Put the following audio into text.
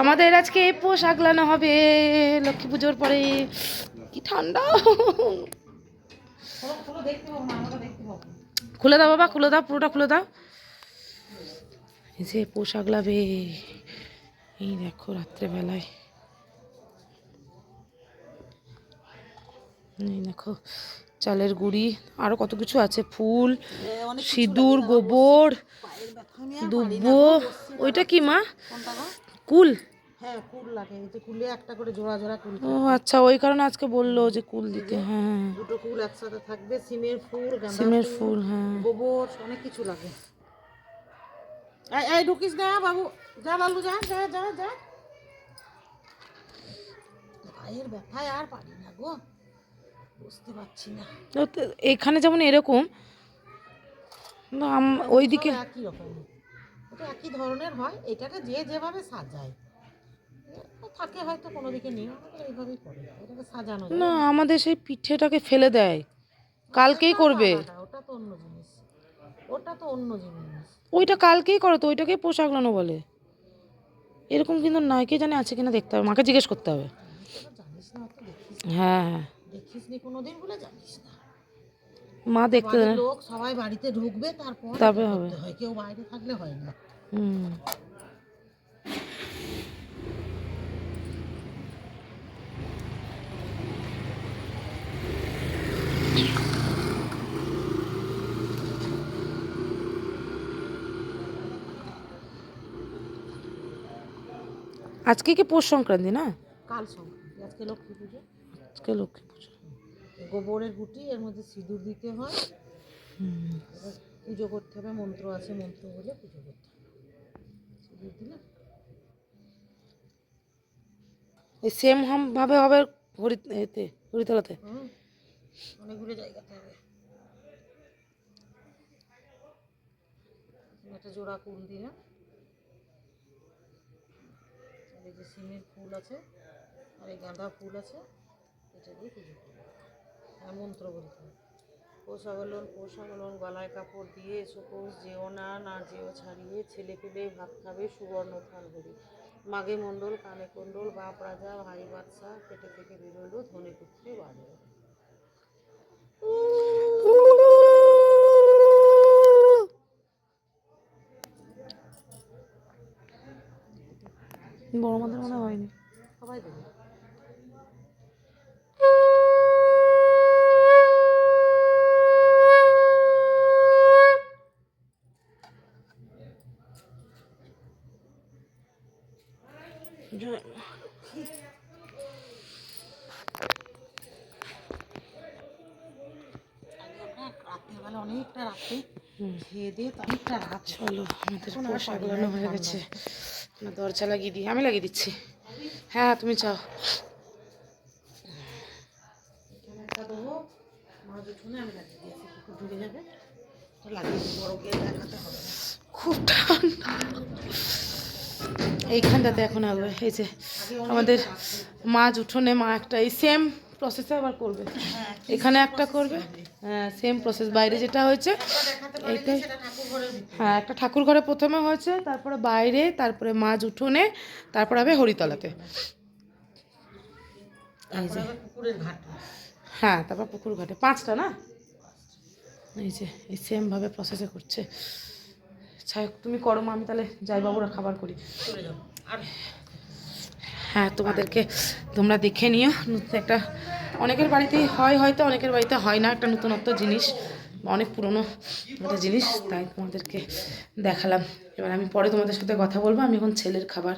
আমাদের আজকে পোশাক লানো হবে, লক্ষ্মী পুজোর পরে। কি ঠান্ডা। খুলে দাও বাবা, খুলে দাও, পুরোটা খুলে দাও। এই যে পোশাক লাবে এই দেখো রাত্রেবেলায়। এই দেখো চালের গুঁড়ি আরও কত কিছু আছে ফুল সিঁদুর গোবর দুব্বো। ওইটা কি মা? কুল। হ্যাঁ কুল লাগে। এই যে কুলে একটা করে জোড়া জোড়া কুল ও আচ্ছা ওই কারণে আজকে বলল যে কুল দিতে হ্যাঁ দুটো কুল একসাথে থাকবে সিমের ফুল সিমের ফুল হ্যাঁ। গোবর অনেক কিছু লাগে। এই এই ঢুকিস না বাবু। যা লালু যা যা যা যা। পায়ের ব্যথায় আর পারি না গো। বুঝতে পারছি না। এখানে যেমন এরকম আম- ওইদিকে একই রকম। এটা একই ধরনের হয় এটাকে যে যেভাবে সাজায়। থাকে হয়তো কোনো দিকে নেই এইভাবেই করে এটাকে সাজানো না আমাদের সেই পিঠেটাকে ফেলে দেয়। কালকেই করবে। ওটা তো অন্য জিনিস। ওটা তো অন্য জিনিস। ওইটা কালকেই করো তো ওইটাকেই পোশাক লানো বলে। এরকম কিন্তু নয় কে জানে আছে কিনা দেখতে হবে মাকে জিজ্ঞেস করতে হবে। দেখিস হ্যাঁ হ্যাঁ। দেখিস নি কোনোদিন বলে জানিস না। মা দেখতে দেয়। লোক সবাই বাড়িতে ঢুকবে তারপর তারপরে হবে। হয়? কেউ বাইরে থাকলে হয় না। হুম। আজকে কি পৌষ সংক্রান্তি না? কাল সংক্রান্তি আজকে লক্ষ্মী পুজো। আজকে লক্ষ্মী পুজো। গোবরের গুটি এর মধ্যে সিঁদুর দিতে হয়। পুজো করতে হবে মন্ত্র আছে মন্ত্র বলে পুজো করতে হবে। সিঁদুর দিলে? এই সেম হাম ভাবে হবে হরি এতে হরিতলাতে? অনেকগুলো জায়গাতে হবে। একটা জোড়া কুল দিলে আর এই যে সিমের ফুল আছে আর এই গাঁদা ফুল আছে। এটা দিয়ে করবে হ্যাঁ মন্ত্র বলতে পোষাগলন পোষাগলন গলায় কাপড় দিয়ে এসো পৌষ যেও না না যেও ছাড়িয়ে ছেলে পেলে ভাত খাবে সুবর্ণ থাল ভরি। মাগে মণ্ডল কানে কুণ্ডল বাপ রাজা ভাই বাদশা পেটে থেকে বেরোলো ধনে পুত্রে বাড়লো বড় মাদের মনে হয়নি। সবাই দেবে। রাতের। অনেকটা খেয়ে দিয়ে অনেকটা রাত আমাদের হয়ে গেছে। দরজা লাগিয়ে দিই। আমি লাগিয়ে দিচ্ছি। হ্যাঁ তুমি চাও। খুব ঠান্ডা। এইখানটাতে এখন আসবে এই যে আমাদের মাছ উঠোনে মা একটা, এই সেম প্রসেসে আবার করবে। এখানে একটা করবে হ্যাঁ সেম প্রসেস বাইরে যেটা হয়েছে, এইটাই। হ্যাঁ একটা ঠাকুর ঘরে প্রথমে হয়েছে, তারপরে বাইরে, তারপরে মাছ উঠোনে তারপরে হবে হরিতলাতে। এই যে। হ্যাঁ তারপর পুকুর ঘাটে। পাঁচটা না? এই যে, এই সেমভাবে প্রসেসে করছে। ছাই তুমি করো মা আমি তাহলে যাই বাবুরা খাবার করি। আর হ্যাঁ তোমাদেরকে তোমরা দেখে নিও নতুন একটা অনেকের বাড়িতেই হয় হয়তো অনেকের বাড়িতে হয় না একটা নতুনত্ব জিনিস অনেক পুরনো একটা জিনিস তাই তোমাদেরকে দেখালাম। এবার আমি পরে তোমাদের সাথে কথা বলব আমি এখন ছেলের খাবার